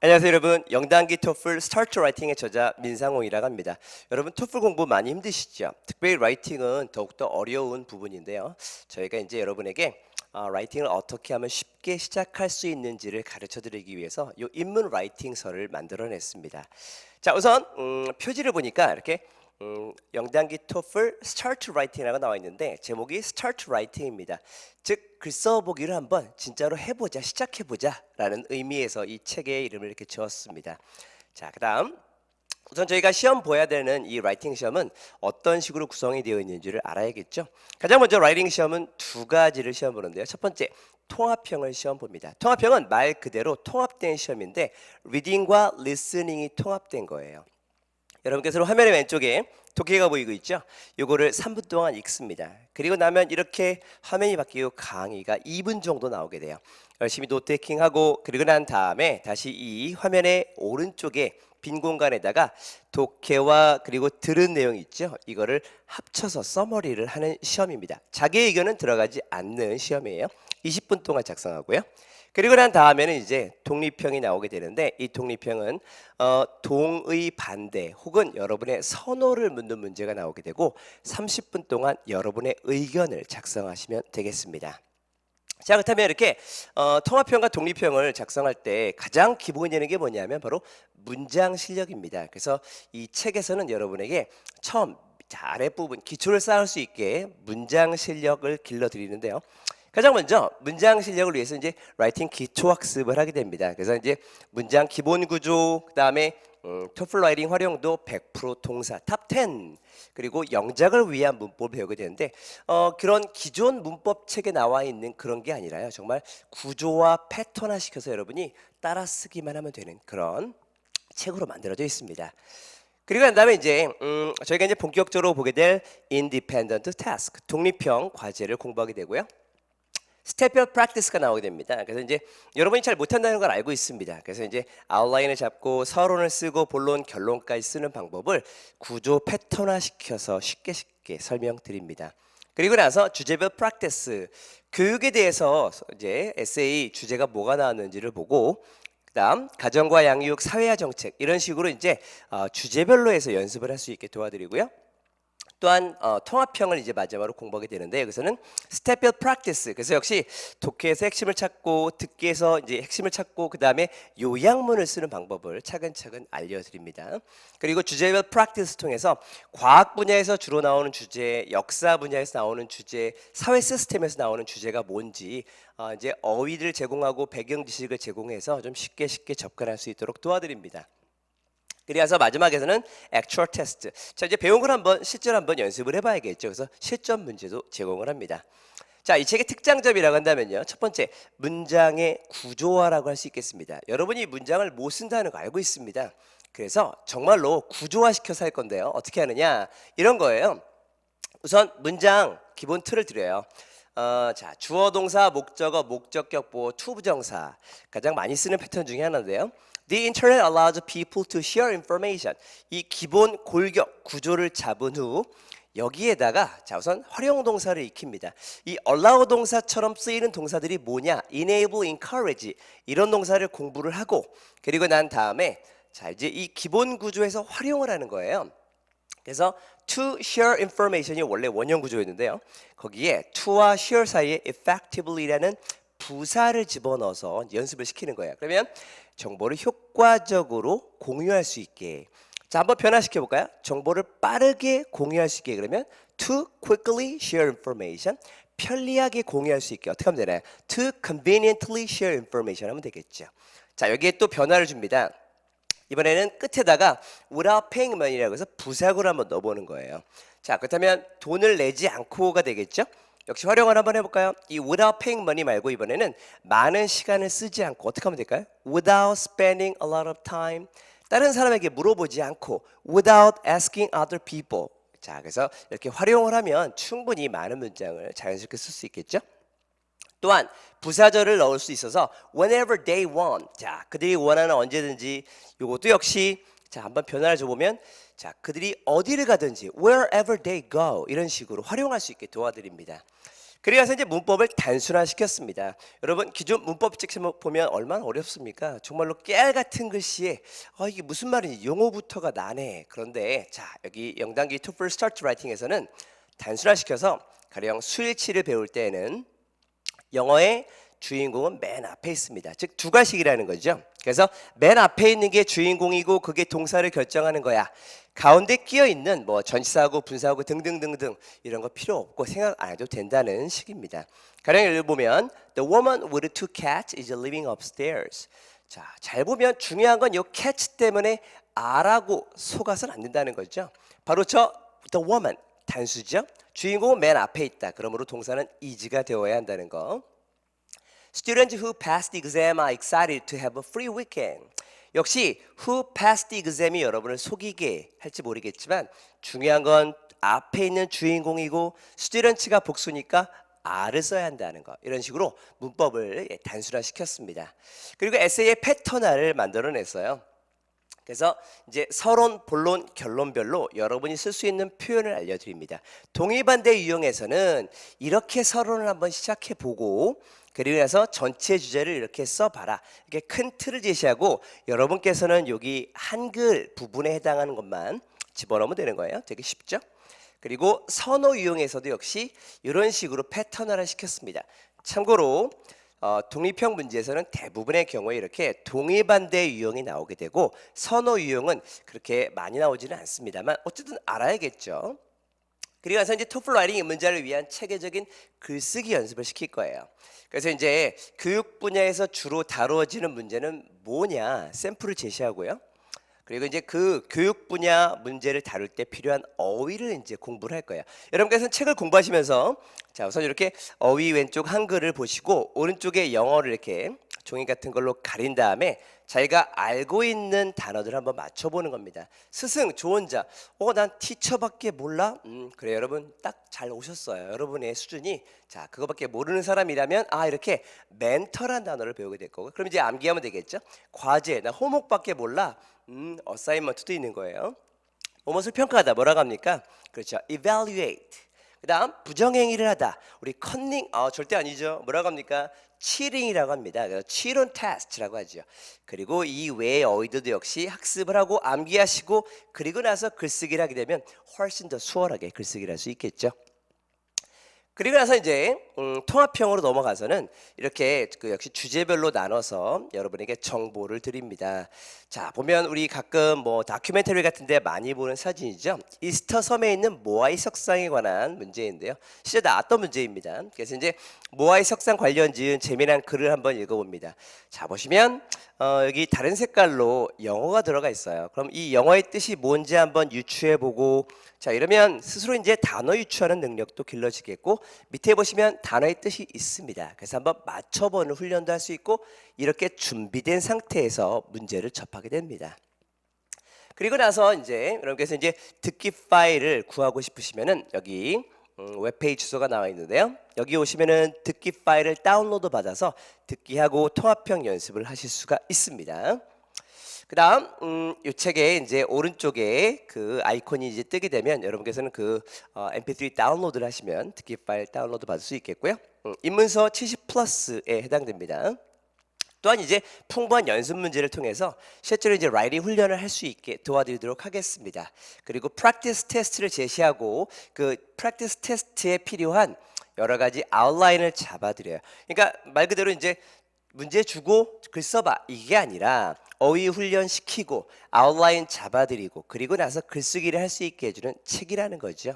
안녕하세요 여러분. 영단기 토플 스타트 라이팅의 저자 민상홍이라고 합니다. 여러분 토플 공부 많이 힘드시죠? 특별히 라이팅은 더욱더 어려운 부분인데요. 저희가 이제 여러분에게 어, 라이팅을 어떻게 하면 쉽게 시작할 수 있는지를 가르쳐 드리기 위해서 이 입문 라이팅서를 만들어 냈습니다. 자 우선 음, 표지를 보니까 이렇게 음, 영단기 토플 스타트 라이팅이라고 나와 있는데 제목이 스타트 라이팅입니다. 즉 글 써보기를 한번 진짜로 해보자 시작해보자라는 의미에서 이 책의 이름을 이렇게 지었습니다. 자 그다음 우선 저희가 시험 보야 되는 이 라이팅 시험은 어떤 식으로 구성이 되어 있는지를 알아야겠죠. 가장 먼저 라이팅 시험은 두 가지를 시험 보는데요. 첫 번째 통합형을 시험 봅니다. 통합형은 말 그대로 통합된 시험인데 리딩과 리스닝이 통합된 거예요. 여러분께서 화면의 왼쪽에 독해가 보이고 있죠? 요거를 3분 동안 읽습니다. 그리고 나면 이렇게 화면이 바뀌고 강의가 2분 정도 나오게 돼요. 열심히 노트 테킹하고 그리고 난 다음에 다시 이 화면의 오른쪽에 빈 공간에다가 독해와 그리고 들은 내용 있죠? 이거를 합쳐서 써머리를 하는 시험입니다. 자기 의견은 들어가지 않는 시험이에요. 20분 동안 작성하고요. 그리고 난 다음에는 이제 독립형이 나오게 되는데 이 독립형은 어, 동의 반대 혹은 여러분의 선호를 묻는 문제가 나오게 되고 30분 동안 여러분의 의견을 작성하시면 되겠습니다. 자 그렇다면 이렇게 어, 통합형과 독립형을 작성할 때 가장 기본이 되는 게 뭐냐면 바로 문장 실력입니다. 그래서 이 책에서는 여러분에게 처음 자, 아랫부분 기초를 쌓을 수 있게 문장 실력을 길러드리는데요. 가장 먼저 문장 실력을 위해서 이제 라이팅 기초 학습을 하게 됩니다. 그래서 이제 문장 기본 구조 그다음에 음, 토플 라이팅 활용도 100% 동사 탑 10 그리고 영작을 위한 문법을 배우게 되는데 어, 그런 기존 문법 책에 나와 있는 그런 게 아니라요. 정말 구조와 패턴화 시켜서 여러분이 따라 쓰기만 하면 되는 그런 책으로 만들어져 있습니다. 그리고 난 다음에 이제 음, 저희가 이제 본격적으로 보게 될 independent task 독립형 과제를 공부하게 되고요. 스텝별 프랙티스가 나오게 됩니다. 그래서 이제 여러분이 잘 못한다는 걸 알고 있습니다. 그래서 이제 아웃라인을 잡고 서론을 쓰고 본론 결론까지 쓰는 방법을 구조 패턴화 시켜서 쉽게 쉽게 설명드립니다. 그리고 나서 주제별 프랙티스 교육에 대해서 이제 에세이 주제가 뭐가 나왔는지를 보고 그다음 가정과 양육, 사회화 정책 이런 식으로 이제 어, 주제별로 해서 연습을 할 수 있게 도와드리고요. 또한 어, 통합형을 이제 마지막으로 공부하게 되는데 여기서는 스텝별 프랙티스 그래서 역시 독해에서 핵심을 찾고 듣기에서 이제 핵심을 찾고 그 다음에 요약문을 쓰는 방법을 차근차근 알려 드립니다. 그리고 주제별 프랙티스 통해서 과학 분야에서 주로 나오는 주제, 역사 분야에서 나오는 주제, 사회 시스템에서 나오는 주제가 뭔지 어, 이제 어휘를 제공하고 배경 지식을 제공해서 좀 쉽게 쉽게 접근할 수 있도록 도와드립니다. 그래서 마지막에서는 actual test. 자, 이제 배운 걸 한번 실제로 한번 연습을 해봐야겠죠. 그래서 실전 문제도 제공을 합니다. 자, 이 책의 특장점이라고 한다면요. 첫 번째, 문장의 구조화라고 할 수 있겠습니다. 여러분이 문장을 못 쓴다는 거 알고 있습니다. 그래서 정말로 구조화 시켜서 할 건데요. 어떻게 하느냐? 이런 거예요. 우선 문장 기본 틀을 드려요. 어, 자, 주어 동사, 목적어, 목적격 보호, 투부정사 가장 많이 쓰는 패턴 중에 하나인데요. The internet allows people to share information. 이 기본 골격 구조를 잡은 후 여기에다가 자 우선 활용 동사를 익힙니다. 이 allow 동사처럼 쓰이는 동사들이 뭐냐? enable, encourage 이런 동사를 공부를 하고 그리고 난 다음에 자 이제 이 기본 구조에서 활용을 하는 거예요. 그래서 to share information이 원래 원형 구조였는데요. 거기에 to와 share 사이에 effectively라는 부사를 집어넣어서 연습을 시키는 거예요. 그러면 정보를 효과적으로 공유할 수 있게. 자, 한번 변화시켜 볼까요? 정보를 빠르게 공유할 수 있게 그러면 to quickly share information. 편리하게 공유할 수 있게 어떻게 하면 되나요? To conveniently share information 하면 되겠죠. 자, 여기에 또 변화를 줍니다. 이번에는 끝에다가 without paying money라고 해서 부사구를 한번 넣어보는 거예요. 자, 그렇다면 돈을 내지 않고가 되겠죠? 역시 활용을 한번 해볼까요? 이 without paying money 말고 이번에는 많은 시간을 쓰지 않고 어떻게 하면 될까요? Without spending a lot of time. 다른 사람에게 물어보지 않고 without asking other people. 자, 그래서 이렇게 활용을 하면 충분히 많은 문장을 자연스럽게 쓸 수 있겠죠? 또한 부사절을 넣을 수 있어서 whenever they want. 자, 그들이 원하는 언제든지 이것도 역시 자, 한번 변화를 줘 보면 자, 그들이 어디를 가든지 wherever they go 이런 식으로 활용할 수 있게 도와드립니다. 그래서 이제 문법을 단순화시켰습니다. 여러분 기존 문법책 보면 얼마나 어렵습니까? 정말로 깨알 같은 글씨에 어, 이게 무슨 말인지 용어부터가 나네. 그런데 자 여기 영단기 TOEFL Start Writing에서는 단순화시켜서 가령 수일치를 배울 때에는 영어의 주인공은 맨 앞에 있습니다. 즉 두 가식이라는 거죠. 그래서 맨 앞에 있는 게 주인공이고 그게 동사를 결정하는 거야. 가운데 끼어 있는 뭐 전치사하고 분사하고 등등등등 이런 거 필요 없고 생각 안 해도 된다는 식입니다. 가령 예를 보면 The woman with two cats is living upstairs. 자, 잘 보면 중요한 건이 catch 때문에 아라고 속아서는 안 된다는 거죠. 바로 저 the woman 단수죠. 주인공은 맨 앞에 있다. 그러므로 동사는 is가 되어야 한다는 거. Students who passed the exam are excited to have a free weekend. 역시 who passed the exam이 여러분을 속이게 할지 모르겠지만 중요한 건 앞에 있는 주인공이고 students가 복수니까 R을 써야 한다는 거 이런 식으로 문법을 예, 단순화시켰습니다. 그리고 에세이의 패턴화를 만들어냈어요. 그래서 이제 서론, 본론, 결론별로 여러분이 쓸 수 있는 표현을 알려드립니다. 동의반대 유형에서는 이렇게 서론을 한번 시작해 보고 그리고 나서 전체 주제를 이렇게 써봐라. 이렇게 큰 틀을 제시하고 여러분께서는 여기 한글 부분에 해당하는 것만 집어넣으면 되는 거예요. 되게 쉽죠? 그리고 선호 유형에서도 역시 이런 식으로 패턴화를 시켰습니다. 참고로 어, 독립형 문제에서는 대부분의 경우에 이렇게 동의반대 유형이 나오게 되고 선호 유형은 그렇게 많이 나오지는 않습니다만 어쨌든 알아야겠죠. 그리고 나서 이제 토플 라이팅 입문자를 위한 체계적인 글쓰기 연습을 시킬 거예요. 그래서 이제 교육 분야에서 주로 다루어지는 문제는 뭐냐 샘플을 제시하고요. 그리고 이제 그 교육 분야 문제를 다룰 때 필요한 어휘를 이제 공부를 할 거예요. 여러분께서는 책을 공부하시면서 자 우선 이렇게 어휘 왼쪽 한글을 보시고 오른쪽에 영어를 이렇게 종이 같은 걸로 가린 다음에 자기가 알고 있는 단어들 을 한번 맞춰보는 겁니다. 스승, 조언자, 어, 난 티처밖에 몰라? 음, 그래, 여러분 딱 잘 오셨어요. 여러분의 수준이 자, 그거밖에 모르는 사람이라면 아, 이렇게 멘터란 단어를 배우게 될 거고, 그럼 이제 암기하면 되겠죠? 과제, 나 호목밖에 몰라? 음, 어사이먼트도 있는 거예요. 무엇을 평가하다 뭐라고 합니까? 그렇죠. evaluate. 그다음 부정행위를 하다. 우리 컨닝 어, 절대 아니죠. 뭐라고 합니까? 치링이라고 합니다. 그래서 치론 테스트라고 하죠. 그리고 이 외의 어휘들도 역시 학습을 하고 암기하시고 그리고 나서 글쓰기를 하게 되면 훨씬 더 수월하게 글쓰기를 할 수 있겠죠. 그리고 나서 이제 음, 통합형으로 넘어가서는 이렇게 그 역시 주제별로 나눠서 여러분에게 정보를 드립니다. 자 보면 우리 가끔 뭐 다큐멘터리 같은데 많이 보는 사진이죠. 이스터 섬에 있는 모아이 석상에 관한 문제인데요. 실제 나왔던 문제입니다. 그래서 이제 모아이 석상 관련 지은 재미난 글을 한번 읽어봅니다. 자 보시면 어, 여기 다른 색깔로 영어가 들어가 있어요. 그럼 이 영어의 뜻이 뭔지 한번 유추해 보고 자 이러면 스스로 이제 단어 유추하는 능력도 길러지겠고 밑에 보시면 단어의 뜻이 있습니다. 그래서 한번 맞춰보는 훈련도 할 수 있고 이렇게 준비된 상태에서 문제를 접하게 됩니다. 그리고 나서 이제 여러분께서 이제 듣기 파일을 구하고 싶으시면은 여기 음, 웹페이지 주소가 나와 있는데요. 여기 오시면은 듣기 파일을 다운로드 받아서 듣기하고 통합형 연습을 하실 수가 있습니다. 그다음 음, 이 책에 이제 오른쪽에 그 아이콘이 이제 뜨게 되면 여러분께서는 그 어, MP3 다운로드를 하시면 듣기 파일 다운로드 받을 수 있겠고요. 음, 입문서 70 플러스에 해당됩니다. 또한 이제 풍부한 연습 문제를 통해서 실제로 이제 라이팅 훈련을 할 수 있게 도와드리도록 하겠습니다. 그리고 프랙티스 테스트를 제시하고 그 프랙티스 테스트에 필요한 여러 가지 아웃라인을 잡아드려요. 그러니까 말 그대로 이제 문제 주고 글 써봐 이게 아니라 어휘 훈련 시키고 아웃라인 잡아드리고 그리고 나서 글쓰기를 할 수 있게 해주는 책이라는 거죠.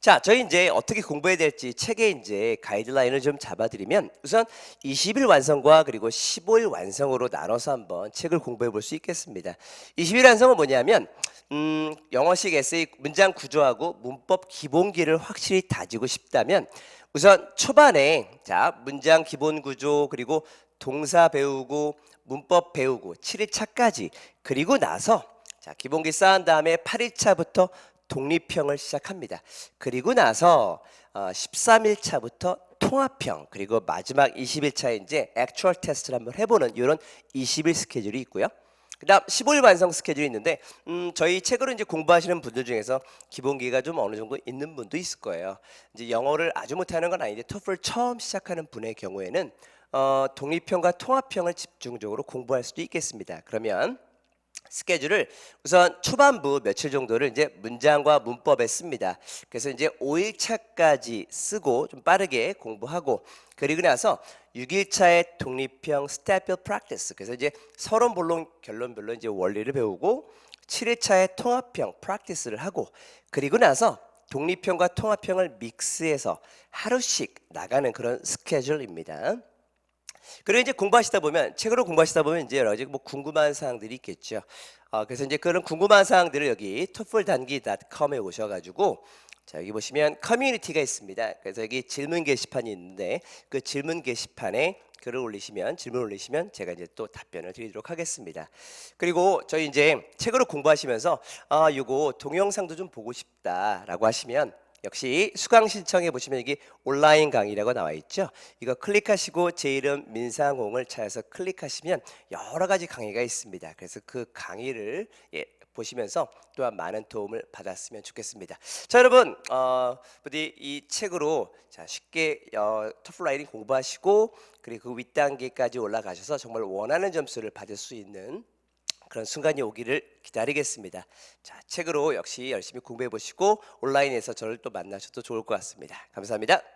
자, 저희 이제 어떻게 공부해야 될지 책에 이제 가이드라인을 좀 잡아드리면 우선 20일 완성과 그리고 15일 완성으로 나눠서 한번 책을 공부해 볼 수 있겠습니다. 20일 완성은 뭐냐면 음, 영어식 에세이 문장 구조하고 문법 기본기를 확실히 다지고 싶다면 우선 초반에 자 문장 기본 구조 그리고 동사 배우고 문법 배우고 7일차까지 그리고 나서 자 기본기 쌓은 다음에 8일차부터 독립형을 시작합니다. 그리고 나서 어, 13일차부터 통합형 그리고 마지막 20일차에 이제 액츄얼 테스트를 한번 해보는 이런 20일 스케줄이 있고요. 그다음 15일 완성 스케줄이 있는데 음, 저희 책으로 이제 공부하시는 분들 중에서 기본기가 좀 어느 정도 있는 분도 있을 거예요. 이제 영어를 아주 못하는 건 아닌데 토플 처음 시작하는 분의 경우에는 어, 독립형과 통합형을 집중적으로 공부할 수도 있겠습니다. 그러면 스케줄을 우선 초반부 며칠 정도를 이제 문장과 문법에 씁니다. 그래서 이제 5일차까지 쓰고 좀 빠르게 공부하고 그리고 나서 6일차의 독립형 스태필 프랙티스 그래서 이제 서론 본론 결론별로 이제 원리를 배우고 7일차의 통합형 프랙티스를 하고 그리고 나서 독립형과 통합형을 믹스해서 하루씩 나가는 그런 스케줄입니다. 그리고 이제 공부하시다 보면 책으로 공부하시다 보면 이제 여러 가지 뭐 궁금한 사항들이 있겠죠. 어, 그래서 이제 그런 궁금한 사항들을 여기 토플단기.com에 오셔가지고 자 여기 보시면 커뮤니티가 있습니다. 그래서 여기 질문 게시판이 있는데 그 질문 게시판에 글을 올리시면 질문 올리시면 제가 이제 또 답변을 드리도록 하겠습니다. 그리고 저희 이제 책으로 공부하시면서 아 요거 동영상도 좀 보고 싶다라고 하시면 역시 수강 신청해 보시면 여기 온라인 강의라고 나와 있죠. 이거 클릭하시고 제 이름 민상홍을 찾아서 클릭하시면 여러 가지 강의가 있습니다. 그래서 그 강의를 예, 보시면서 또한 많은 도움을 받았으면 좋겠습니다. 자 여러분, 어, 부디 이 책으로 자 쉽게 어, 라이팅 공부하시고 그리고 그 윗단계까지 올라가셔서 정말 원하는 점수를 받을 수 있는 그런 순간이 오기를 기다리겠습니다. 자, 책으로 역시 열심히 공부해 보시고 온라인에서 저를 또 만나셔도 좋을 것 같습니다. 감사합니다.